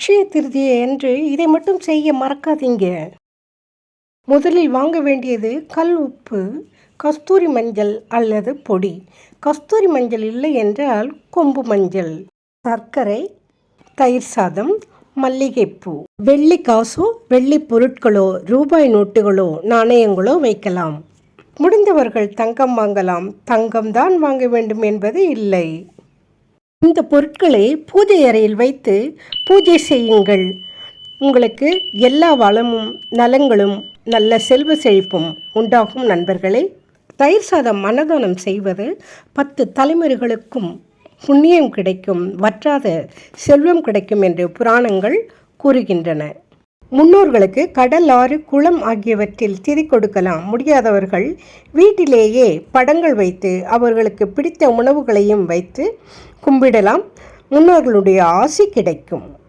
அக்ஷய திருதியை என்று இதை மட்டும் செய்ய மறக்காதீங்க. முதலில் வாங்க வேண்டியது கல் உப்பு கஸ்தூரி மஞ்சள் அல்லது பொடி. கஸ்தூரி மஞ்சள் இல்லை என்றால் கொம்பு மஞ்சள். சர்க்கரை தயிர் சாதம் மல்லிகைப்பூ. வெள்ளி காசோ வெள்ளி பொருட்களோ ரூபாய் நோட்டுகளோ நாணயங்களோ வைக்கலாம். முடிந்தவர்கள் தங்கம் வாங்கலாம். தங்கம் தான் வாங்க வேண்டும் என்பது இல்லை. இந்த பொருட்களை பூஜை அறையில் வைத்து பூஜை செய்யுங்கள். உங்களுக்கு எல்லா வளமும் நலங்களும் நல்ல செல்வ செழிப்பும் உண்டாகும் நண்பர்களே. தயிர் சாதம் மனதானம் செய்வது பத்து தலைமுறைகளுக்கும் புண்ணியம் கிடைக்கும் வற்றாத செல்வம் கிடைக்கும் என்று புராணங்கள் கூறுகின்றன. முன்னோர்களுக்கு கடல் ஆறு குளம் ஆகியவற்றில் திரி கொடுக்கலாம். முடியாதவர்கள் வீட்டிலேயே படங்கள் வைத்து அவர்களுக்கு பிடித்த உணவுகளையும் வைத்து கும்பிடலாம். முன்னோர்களுடைய ஆசி கிடைக்கும்.